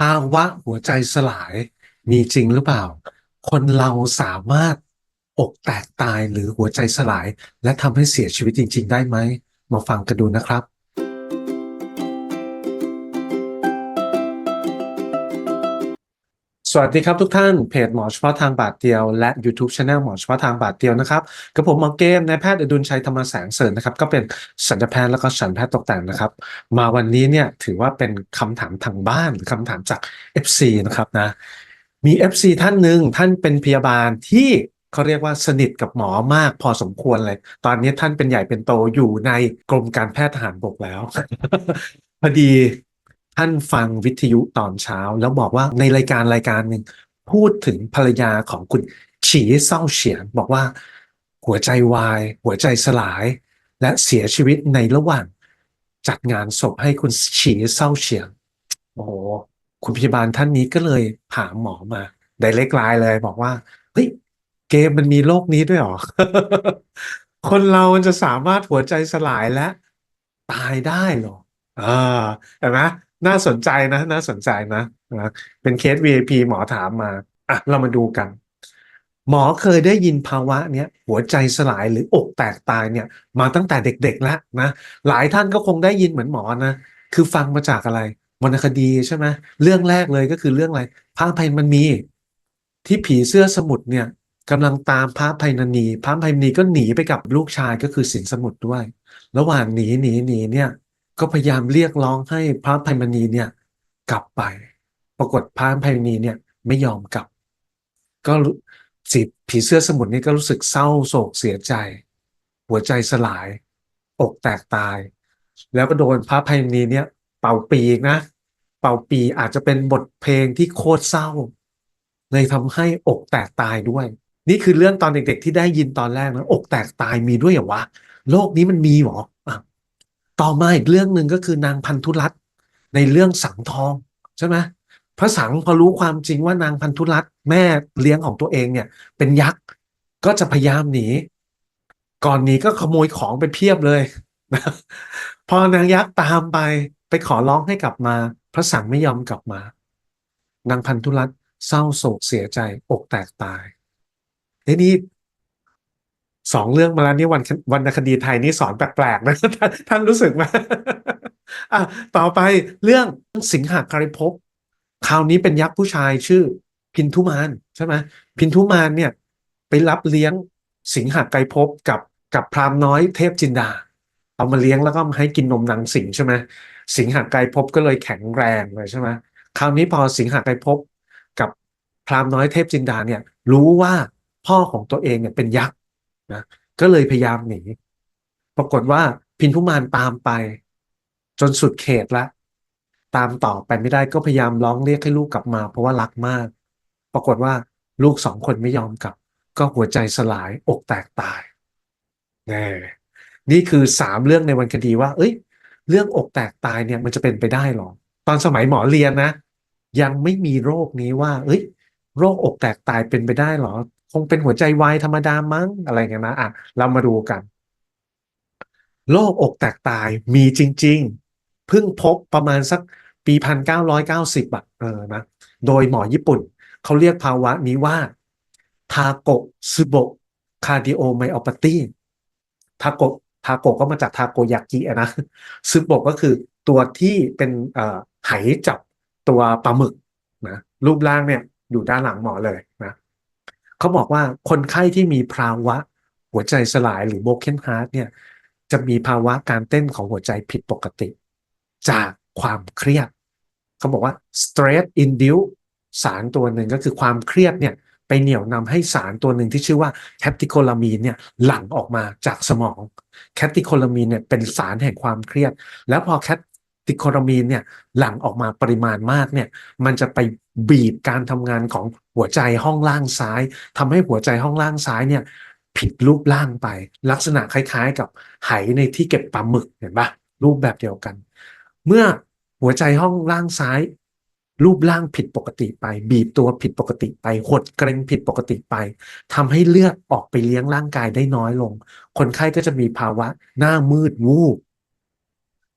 ภาวะหัวใจสลายมีจริงหรือเปล่า คนเราสามารถอกแตกตายหรือหัวใจสลาย และทำให้เสียชีวิตจริง ๆ ได้ไหม มาฟังกันดูนะครับ วัสดีครับทุกท่านเพจหมอเฉพาะทางบาดเดียวและ YouTube c h anel หมอเฉพาะทางบาดเดียวนะครับกับผมหมอเกมนายแพทย์อดุลชัยธรรมแสงเสริญนะครับ ก็เป็นสัญญแพทย์แล้วก็สัญแพทย์ตกแต่งนะครับ มาวันนี้เนี่ยถือว่าเป็นคำถามทางบ้านหรือคำถามจาก FC นะครับนะมี FC ท่านหนึ่งท่านเป็นพยาบาลที่เขาเรียกว่าสนิทกับหมอมากพอสมควรเลย ตอนนี้ท่านเป็นใหญ่เป็นโตอยู่ในกรมการแพทย์ทหารบกแล้วพอดี ท่านฟังวิทยุตอนเช้า แล้วบอกว่าในรายการรายการหนึ่งพูดถึงภรรยาของคุณฉีเศร้าเฉียนบอกว่า หัวใจวาย หัวใจสลาย และเสียชีวิตในระหว่าง จัดงานศพให้คุณฉีเศร้าเฉียนโอ้โหคุณพยาบาลท่านนี้ก็เลยถามหมอมาไดเรกไลน์เลยบอกว่าเฮ้ยเกมมันมีโรคนี้ด้วยหรอ คนเรามันจะสามารถหัวใจสลายและ ตายได้หรออ่าเห็นไหม น่าสนใจนะ น่าสนใจนะนะเป็นเคส VIP หมอถามมาอะเรามาดูกัน หมอเคยได้ยินภาวะเนี้ยหัวใจสลายหรืออกแตกตายเนี่ย มาตั้งแต่เด็กๆแล้วนะหลายท่านก็คงได้ยินเหมือนหมอนะ คือฟังมาจากอะไรวรรณคดีใช่ไหมเรื่องแรกเลยก็คือเรื่องอะไรพระภัยมันมี ที่ผีเสื้อสมุทรเนี่ยกำลังตามพระภัยมณีพระภัยมณีก็หนีไปกับลูกชายก็คือสินสมุทรด้วย ระหว่างหนีหนีหนีเนี่ย ก็พยายามเรียกร้องให้พระภัยมณีเนี่ย กลับไป ปรากฏพระภัยมณีเนี่ย ไม่ยอมกลับ ก็สิผีเสื้อสมุทรนี่ก็รู้สึกเศร้าโศกเสียใจ หัวใจสลาย อกแตกตาย แล้วก็โดนพระภัยมณีเนี่ย เป่าปีกนะ เป่าปีอาจจะเป็นบทเพลงที่โคตรเศร้า เลยทำให้อกแตกตายด้วย นี่คือเรื่องตอนเด็กๆที่ได้ยินตอนแรกนะอกแตกตายมีด้วยเหรอวะโลกนี้มันมีหรอ ต่อมาอีกเรื่องหนึ่งก็คือนางพันธุรัตน์ในเรื่องสังทองใช่ไหมพระสังพอรู้ความจริงว่านางพันธุรัตน์แม่เลี้ยงของตัวเองเนี่ย เป็นยักษ์ก็จะพยายามหนี ก่อนหนีก็ขโมยของไปเพียบเลยพอนางยักษ์ตามไปไปขอร้องให้กลับมา พระสังไม่ยอมกลับมา นางพันธุรัตน์เศร้าโศกเสียใจอกแตกตายเฮ้ยนี่ สองเรื่องมาแล้วนี่วันวรรณคดีไทยนี่สอนแปลกๆนะท่านท่านรู้สึกไหมอะต่อไปเรื่องสิงหาคาริภพคราวนี้เป็นยักษ์ผู้ชายชื่อ พินทุมานใช่ไหมพินทุมานเนี่ย ไปรับเลี้ยงสิงหาไกรภพกับกับพราหมณ์น้อยเทพจินดา เอามาเลี้ยงแล้วก็ให้กินนมนางสิงใช่ไหมสิงหาไกรภพก็เลยแข็งแรงเลยใช่ไหมคราวนี้พอสิงหาไกรภพกับพราหมณ์น้อยเทพจินดาเนี่ย รู้ว่าพ่อของตัวเองเนี่ยเป็นยักษ์ นะก็เลยพยายามหนีปรากฏว่าพินทุมานตามไป จนสุดเขตละ ตามต่อไปไม่ได้ก็พยายามร้องเรียกให้ลูกกลับมา เพราะว่ารักมาก ปรากฏว่าลูกสองคนไม่ยอมกลับ ก็หัวใจสลายอกแตกตายแน่นี่คือสามเรื่องในวันคดีว่า เอ้ย เรื่องอกแตกตายเนี่ยมันจะเป็นไปได้หรอ ตอนสมัยหมอเรียนนะ ยังไม่มีโรคนี้ว่า เอ้ย โรคอกแตกตายเป็นไปได้หรอ งเป็นหัวใจวายธรรมดามั้งอะไรเงี้ยนะอะเรามาดูกัน โรคอกแตกตายมีจริง ๆ เพิ่งพบประมาณสักปีพันเก้าร้อยเก้าสิบอะเออนะโดยหมอญี่ปุ่น เขาเรียกภาวะนี้ว่าทาโกซึโบคาร์ดิโอไมโอปาตีทาโกทาโกก็มาจากทาโกยากิอะนะซึโบก็คือตัวที่เป็นอ่อไหจับตัวปลาหมึกนะรูปร่างเนี่ยอยู่ด้านหลังหมอเลยนะ เขาบอกว่าคนไข้ที่มีภาวะหัวใจสลายหรือโบเคนฮาร์ดเนี่ยจะมีภาวะการเต้นของหัวใจผิดปกติ จากความเครียด เขาบอกว่า stress induce สารตัวหนึ่งก็คือความเครียดเนี่ยไปเหนี่ยวนำให้สารตัวหนึ่งที่ชื่อว่าแคปติโคลามีนเนี่ยหลั่งออกมาจากสมองแคปติโคลามีนเนี่ยเป็นสารแห่งความเครียด แล้วพอแคป ติโคลามีนเนี่ยหลั่งออกมาปริมาณมากเนี่ยมันจะไปบีบการทำงานของหัวใจห้องล่างซ้ายทำให้หัวใจห้องล่างซ้ายเนี่ยผิดรูปร่างไป ลักษณะคล้ายๆ กับไหในที่เก็บปลาหมึกเห็นปะรูปแบบเดียวกัน เมื่อหัวใจห้องล่างซ้าย รูปร่างผิดปกติไป บีบตัวผิดปกติไปหดเกรงผิดปกติไปทำให้เลือดออกไปเลี้ยงร่างกายได้น้อยลง คนไข้ก็จะมีภาวะหน้ามืดวูบ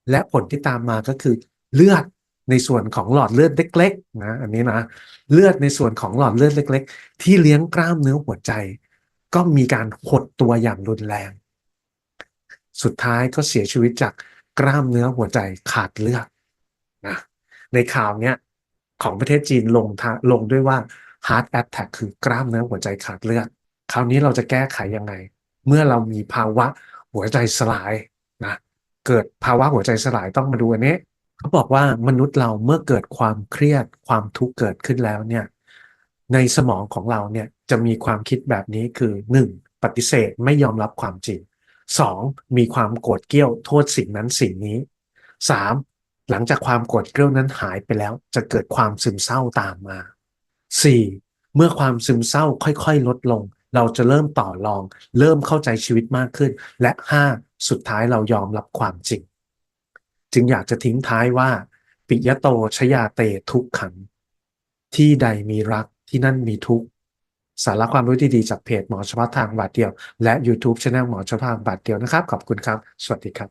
และผลที่ตามมาก็คือเลือดในส่วนของหลอดเลือดเล็กๆนะอันนี้นะเลือดในส่วนของหลอดเลือดเล็ก ๆ ที่เลี้ยงกล้ามเนื้อหัวใจ ก็มีการหดตัวอย่างรุนแรง สุดท้ายก็เสียชีวิตจากกล้ามเนื้อหัวใจขาดเลือดนะในข่าวเนี้ยของประเทศจีนลงทาลงด้วยว่า heart attack คือกล้ามเนื้อหัวใจขาดเลือด คราวนี้เราจะแก้ไขยังไง เมื่อเรามีภาวะหัวใจสลายนะ เกิดภาวะหัวใจสลายต้องมาดูอันนี้เขาบอกว่ามนุษย์เราเมื่อเกิดความเครียดความทุกข์เกิดขึ้นแล้วเนี่ยในสมองของเราเนี่ยจะมีความคิดแบบนี้คือ 1. ปฏิเสธไม่ยอมรับความจริง 2. มีความโกรธเกรี้ยวโทษสิ่งนั้นสิ่งนี้ 3. หลังจากความโกรธเกรี้ยวนั้นหายไปแล้ว จะเกิดความซึมเศร้าตามมา 4. เมื่อความซึมเศร้าค่อยๆ ลดลง เราจะเริ่มต่อรอง เริ่มเข้าใจชีวิตมากขึ้น และ 5. สุดท้ายเรายอมรับความจริง จึงอยากจะทิ้งท้ายว่า ปิยโตชยาเตทุกขัง ที่ใดมีรักที่นั่นมีทุกข์สาระความรู้ที่ดีจากเพจหมอเฉพาะทางบาทเดียว และ YouTube c h anel หมอเฉพาะทางบาทเดียวนะครับ ขอบคุณครับ สวัสดีครับ